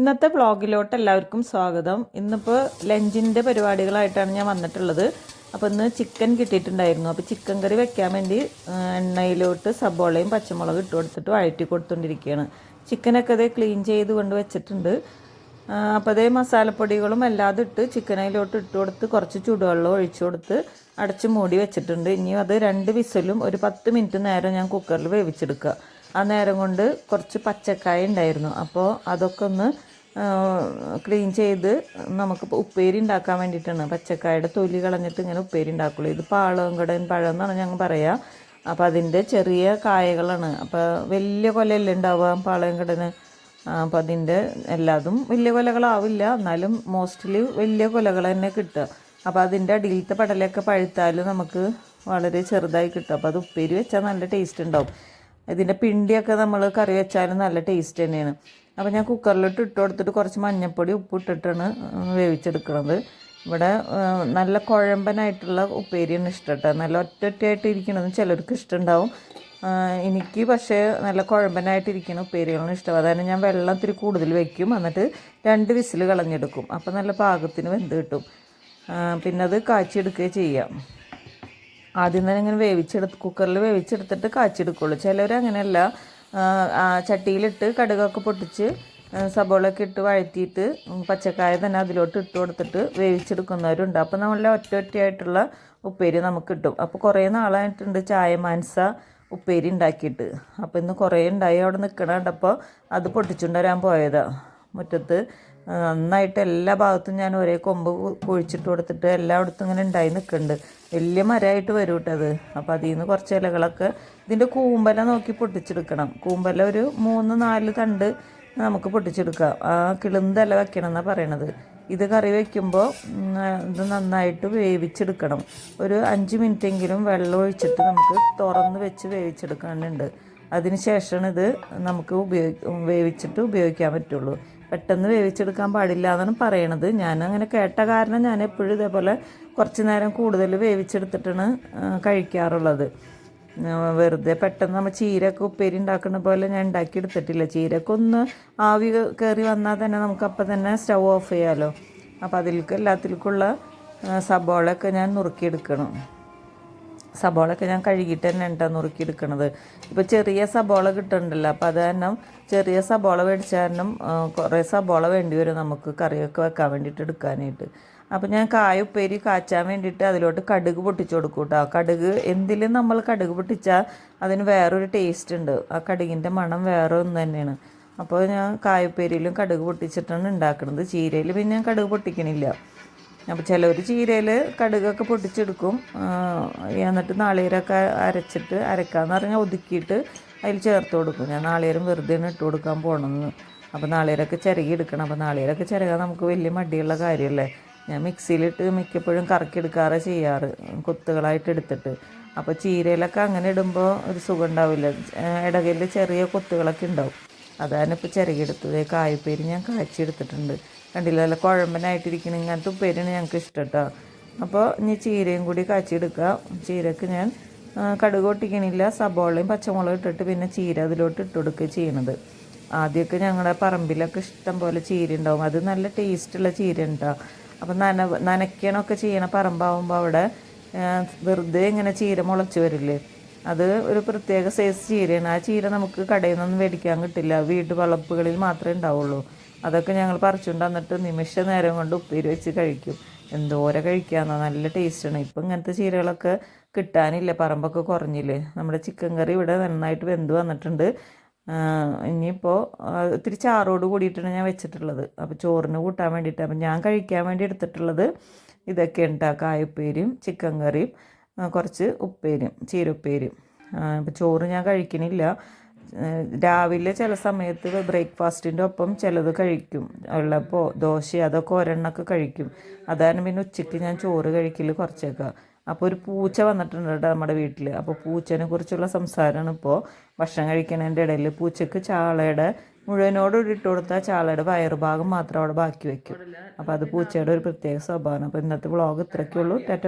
ഇന്നത്തെ വ്ളോഗിലോട്ട് എല്ലാവർക്കും സ്വാഗതം. ഇന്നിപ്പോൾ ലഞ്ചിന്റെ പരിപാടികളായിട്ടാണ് ഞാൻ വന്നിട്ടുള്ളത്. അപ്പോൾ ഇന്ന് ചിക്കൻ കിട്ടിയിട്ടുണ്ടായിരുന്നു. അപ്പോൾ ചിക്കൻ കറി വെക്കാൻ വേണ്ടി എണ്ണയിലോട്ട് സബോളയും പച്ചമുളകും ഇട്ട് കൊടുത്തിട്ട് വഴറ്റി കൊടുത്തുകൊണ്ടിരിക്കുകയാണ് ചിക്കനൊക്കെ അതേ ക്ലീൻ ചെയ്ത് കൊണ്ട് വെച്ചിട്ടുണ്ട്. അപ്പോൾ അതേ മസാലപ്പൊടികളും എല്ലാതും ഇട്ട് ചിക്കനയിലോട്ട് ഇട്ട് കൊടുത്ത് കുറച്ച് ചൂടുവെള്ളം ഒഴിച്ചു കൊടുത്ത് അടച്ച് മൂടി വെച്ചിട്ടുണ്ട്. ഇനിയും അത് രണ്ട് വിസലും ഒരു പത്ത് മിനിറ്റ് നേരം ഞാൻ കുക്കറിൽ വേവിച്ചെടുക്കുക. ആ നേരം കൊണ്ട് കുറച്ച് പച്ചക്കായ ഉണ്ടായിരുന്നു. അപ്പോൾ അതൊക്കെ ഒന്ന് ക്ലീൻ ചെയ്ത് നമുക്ക് ഉപ്പേരി ഉണ്ടാക്കാൻ വേണ്ടിയിട്ടാണ്. പച്ചക്കായുടെ തൊലി കളഞ്ഞിട്ട് ഇങ്ങനെ ഉപ്പേരി ഉണ്ടാക്കുള്ളൂ. ഇത് പാളങ്കടൻ പഴം എന്നാണ് ഞങ്ങൾ പറയുക അപ്പോൾ അതിന്റെ ചെറിയ കായകളാണ്. അപ്പോൾ വലിയ കൊലയല്ലേ ഉണ്ടാവുക പാളയങ്കടന് അപ്പോൾ അതിന്റെ എല്ലാതും വലിയ കൊലകളാവില്ല. എന്നാലും മോസ്റ്റ്ലി വലിയ കൊലകൾ തന്നെ കിട്ടുക. അപ്പോൾ അതിന്റെ അടിയിലത്തെ പടലൊക്കെ പഴുത്താൽ നമുക്ക് വളരെ ചെറുതായി കിട്ടും. അപ്പോൾ അത് ഉപ്പേരി വെച്ചാൽ നല്ല ടേസ്റ്റ് ഉണ്ടാവും. ഇതിന്റെ പിണ്ടിയൊക്കെ നമ്മൾ കറി വെച്ചാലും നല്ല ടേസ്റ്റ് തന്നെയാണ്. അപ്പോൾ ഞാൻ കുക്കറിലിട്ട് ഇട്ട് കൊടുത്തിട്ട് കുറച്ച് മഞ്ഞൾപ്പൊടി ഉപ്പ് ഇട്ടിട്ടാണ് വേവിച്ചെടുക്കുന്നത് ഇവിടെ നല്ല കുഴമ്പനായിട്ടുള്ള ഉപ്പേരിയാണ് ഇഷ്ടം കേട്ടോ നല്ല ഒറ്റ ഒറ്റയായിട്ട് ഇരിക്കണത് ചിലർക്ക് ഇഷ്ടമുണ്ടാവും എനിക്ക് പക്ഷേ നല്ല കുഴമ്പനായിട്ടിരിക്കുന്ന ഉപ്പേരികളാണ് ഇഷ്ടം. അതാണ് ഞാൻ വെള്ളം ഇത്തിരി കൂടുതൽ വയ്ക്കും എന്നിട്ട് രണ്ട് വിസിൽ കളഞ്ഞെടുക്കും. അപ്പോൾ നല്ല പാകത്തിന് വെന്ത് കിട്ടും. പിന്നെ അത് കാച്ചിയെടുക്കുകയും ചെയ്യാം. ആദ്യം തന്നെ ഇങ്ങനെ വേവിച്ചെടുത്ത് കുക്കറിൽ വേവിച്ചെടുത്തിട്ട് കാച്ചെടുക്കുള്ളൂ ചിലർ അങ്ങനെയല്ല ചട്ടിയിലിട്ട് കടുകൊക്കെ പൊട്ടിച്ച് സബോളൊക്കെ ഇട്ട് വഴറ്റിയിട്ട് പച്ചക്കായ തന്നെ അതിലോട്ട് ഇട്ട് കൊടുത്തിട്ട് വേവിച്ചെടുക്കുന്നവരുണ്ട്. അപ്പോൾ നമ്മളെ ഒറ്റ ഒറ്റയായിട്ടുള്ള ഉപ്പേരി നമുക്ക് കിട്ടും. അപ്പോൾ കുറേ നാളായിട്ടുണ്ട് ചായ മാൻസ ഉപ്പേരി ഉണ്ടാക്കിയിട്ട്. അപ്പോൾ ഇന്ന് കുറേ ഉണ്ടായി അവിടെ നിൽക്കണ കണ്ടപ്പോൾ അത് പൊട്ടിച്ചുകൊണ്ടുവരാൻ പോയതാണ് മുറ്റത്ത്. നന്നായിട്ട് എല്ലാ ഭാഗത്തും ഞാൻ ഒരേ കൊമ്പ് കുഴിച്ചിട്ട് കൊടുത്തിട്ട് എല്ലായിടത്തും ഇങ്ങനെ ഉണ്ടായി നിൽക്കുന്നുണ്ട് വലിയ മരമായിട്ട് വരും കേട്ടത് അത്. അപ്പോൾ അതിൽ നിന്ന് കുറച്ച് ഇലകളൊക്കെ ഇതിന്റെ കൂമ്പല നോക്കി പൊട്ടിച്ചെടുക്കണം. കൂമ്പല ഒരു മൂന്ന് നാല് തണ്ട് നമുക്ക് പൊട്ടിച്ചെടുക്കാം. ആ കിളുന്തല വെക്കണം എന്നാണ് പറയണത്. ഇത് കറി വയ്ക്കുമ്പോൾ ഇത് നന്നായിട്ട് വേവിച്ചെടുക്കണം. ഒരു അഞ്ച് മിനിറ്റെങ്കിലും വെള്ളം ഒഴിച്ചിട്ട് നമുക്ക് തുറന്ന് വെച്ച് വേവിച്ചെടുക്കാനുണ്ട്. അതിന് ശേഷമാണ് ഇത് നമുക്ക് ഉപയോഗി വേവിച്ചിട്ട് ഉപയോഗിക്കാൻ പറ്റുള്ളൂ. പെട്ടെന്ന് വേവിച്ചെടുക്കാൻ പാടില്ല എന്നാണ് പറയണത്. ഞാൻ അങ്ങനെ കേട്ട കാരണം ഞാൻ എപ്പോഴും ഇതേപോലെ കുറച്ച് നേരം കൂടുതൽ വേവിച്ചെടുത്തിട്ടാണ് കഴിക്കാറുള്ളത്. വെറുതെ പെട്ടെന്ന് നമ്മൾ ചീരയൊക്കെ ഉപ്പേരി ഉണ്ടാക്കുന്ന പോലെ ഞാൻ ഉണ്ടാക്കിയെടുത്തിട്ടില്ല. ചീരയൊക്കെ ഒന്ന് ആവി കയറി വന്നാൽ തന്നെ നമുക്ക് അപ്പം തന്നെ സ്റ്റൗ ഓഫ് ചെയ്യാമല്ലോ അപ്പോൾ അതിലേക്ക് എല്ലാത്തിലേക്കുള്ള സബോളൊക്കെ ഞാൻ നുറുക്കിയെടുക്കണം. സബോളയൊക്കെ ഞാൻ കഴുകിയിട്ട് തന്നെ ഉണ്ടോ നുറുക്കി എടുക്കണത് ഇപ്പോൾ ചെറിയ സബോള കിട്ടുന്നുണ്ടല്ലോ അപ്പോൾ അത് കാരണം ചെറിയ സബോള മേടിച്ചാൽ കാരണം കുറേ സബോള വേണ്ടി വരും നമുക്ക് കറിയൊക്കെ വെക്കാൻ വേണ്ടിയിട്ട് എടുക്കാനായിട്ട്. അപ്പോൾ ഞാൻ കായ ഉപ്പേരി കാച്ചാൻ വേണ്ടിയിട്ട് അതിലോട്ട് കടുക് പൊട്ടിച്ചു കൊടുക്കും കേട്ടോ കടുക് എന്തിലും നമ്മൾ കടുക് പൊട്ടിച്ചാൽ അതിന് വേറൊരു ടേസ്റ്റ് ഉണ്ട്. ആ കടുകിന്റെ മണം വേറെ ഒന്ന് തന്നെയാണ്. അപ്പോൾ ഞാൻ കായുപ്പേരിയിലും കടുക് പൊട്ടിച്ചിട്ടാണ് ഉണ്ടാക്കുന്നത് ചീരയിൽ പിന്നെ ഞാൻ കടുക് പൊട്ടിക്കണില്ല. അപ്പോൾ ചിലർ ചീരയിൽ കടുകൊക്കെ പൊട്ടിച്ചെടുക്കും. എന്നിട്ട് നാളികേരമൊക്കെ അരച്ചിട്ട് അരക്കാന്ന് പറഞ്ഞാൽ ഒതുക്കിയിട്ട് അതിൽ ചേർത്ത് കൊടുക്കും. ഞാൻ നാളികേരം വെറുതെ ഇട്ട് കൊടുക്കാൻ പോകണമെന്ന് അപ്പോൾ നാളികേരമൊക്കെ ചിരകി എടുക്കണം. അപ്പോൾ നാളികേരമൊക്കെ ചിരകാൻ നമുക്ക് വലിയ മടിയുള്ള കാര്യമല്ലേ ഞാൻ മിക്സിയിലിട്ട് മിക്കപ്പോഴും കറക്കിയെടുക്കാറേ ചെയ്യാറ് കൊത്തുകളായിട്ട് എടുത്തിട്ട്. അപ്പോൾ ചീരയിലൊക്കെ അങ്ങനെ ഇടുമ്പോൾ ഒരു സുഖം ഉണ്ടാവില്ല ഇടകയിൽ ചെറിയ കൊത്തുകളൊക്കെ ഉണ്ടാവും. അതാണ് ഇപ്പോൾ ചിരകിയെടുത്തത് കായ്പേര് ഞാൻ കാച്ചിയെടുത്തിട്ടുണ്ട്. കണ്ടില്ല? നല്ല ഇങ്ങനത്തെ ഉപ്പേരിയാണ് ഞങ്ങൾക്ക് ഇഷ്ടം കേട്ടോ അപ്പോൾ ഇനി ചീരയും കൂടി കാച്ചിയെടുക്കുക. ചീരക്ക് ഞാൻ കടുക് ഒട്ടിക്കണില്ല. സബോളയും പച്ചമുളകും ഇട്ടിട്ട് പിന്നെ ചീര അതിലോട്ട് ഇട്ട് കൊടുക്കുക ചെയ്യണത്. ആദ്യമൊക്കെ ഞങ്ങളുടെ പറമ്പിലൊക്കെ ഇഷ്ടം പോലെ ചീര ഉണ്ടാവും. അത് നല്ല ടേസ്റ്റുള്ള ചീര ഉണ്ടാവും അപ്പം നന നനയ്ക്കണമൊക്കെ ചെയ്യണ പറമ്പാവുമ്പോൾ അവിടെ വെറുതെ ഇങ്ങനെ ചീര മുളച്ച് വരില്ലേ? അത് ഒരു പ്രത്യേക സൈസ് ചീരയാണ്. ആ ചീര നമുക്ക് കടയിൽ നിന്നൊന്നും മേടിക്കാൻ കിട്ടില്ല. വീട്ടു വളപ്പുകളിൽ മാത്രമേ ഉണ്ടാവുള്ളൂ. അതൊക്കെ ഞങ്ങൾ പറിച്ചുകൊണ്ട് വന്നിട്ട് നിമിഷ നേരം കൊണ്ട് ഉപ്പേരി വെച്ച് കഴിക്കും. എന്തോരം കഴിക്കാമെന്നോ നല്ല ടേസ്റ്റാണ്. ഇപ്പം ഇങ്ങനത്തെ ചീരകളൊക്കെ കിട്ടാനില്ല പറമ്പൊക്കെ കുറഞ്ഞില്ലേ. നമ്മുടെ ചിക്കൻ കറി ഇവിടെ നന്നായിട്ട് വെന്ത് വന്നിട്ടുണ്ട്. ഇനിയിപ്പോൾ ഇത്തിരി ചാറോട് കൂടിയിട്ടാണ് ഞാൻ വെച്ചിട്ടുള്ളത്. അപ്പോൾ ചോറിന് കൂട്ടാൻ വേണ്ടിയിട്ട് അപ്പം ഞാൻ കഴിക്കാൻ വേണ്ടി എടുത്തിട്ടുള്ളത് ഇതൊക്കെ ഉണ്ടാ കായുപ്പേരിയും ചിക്കൻ കറിയും കുറച്ച് ഉപ്പേരിയും ചീരുപ്പേരിയും. അപ്പോൾ ചോറ് ഞാൻ കഴിക്കണില്ല. രാവിലെ ചില സമയത്ത് ബ്രേക്ക്ഫാസ്റ്റിന്റെ ഒപ്പം ചിലത് കഴിക്കും. ഉള്ളപ്പോൾ ദോശ അതൊക്കെ ഒരെണ്ണമൊക്കെ കഴിക്കും. അതാണ് പിന്നെ ഉച്ചയ്ക്ക് ഞാൻ ചോറ് കഴിക്കൽ കുറച്ചൊക്കെ. അപ്പോൾ ഒരു പൂച്ച വന്നിട്ടുണ്ട് കേട്ടോ നമ്മുടെ വീട്ടിൽ അപ്പോൾ പൂച്ചനെ കുറിച്ചുള്ള സംസാരമാണ് ഇപ്പോൾ ഭക്ഷണം കഴിക്കുന്നതിന്റെ ഇടയിൽ പൂച്ചക്ക് ചാളയുടെ മുഴുവനോട് ഇട്ട് കൊടുത്താൽ ചാളയുടെ വയറുഭാഗം മാത്രം അവിടെ ബാക്കി വയ്ക്കും അപ്പോൾ അത് പൂച്ചയുടെ ഒരു പ്രത്യേക സ്വഭാവമാണ്. അപ്പോൾ ഇന്നത്തെ വ്ളോഗ് ഇത്രയൊക്കെ ഉള്ളൂ. ടാറ്റ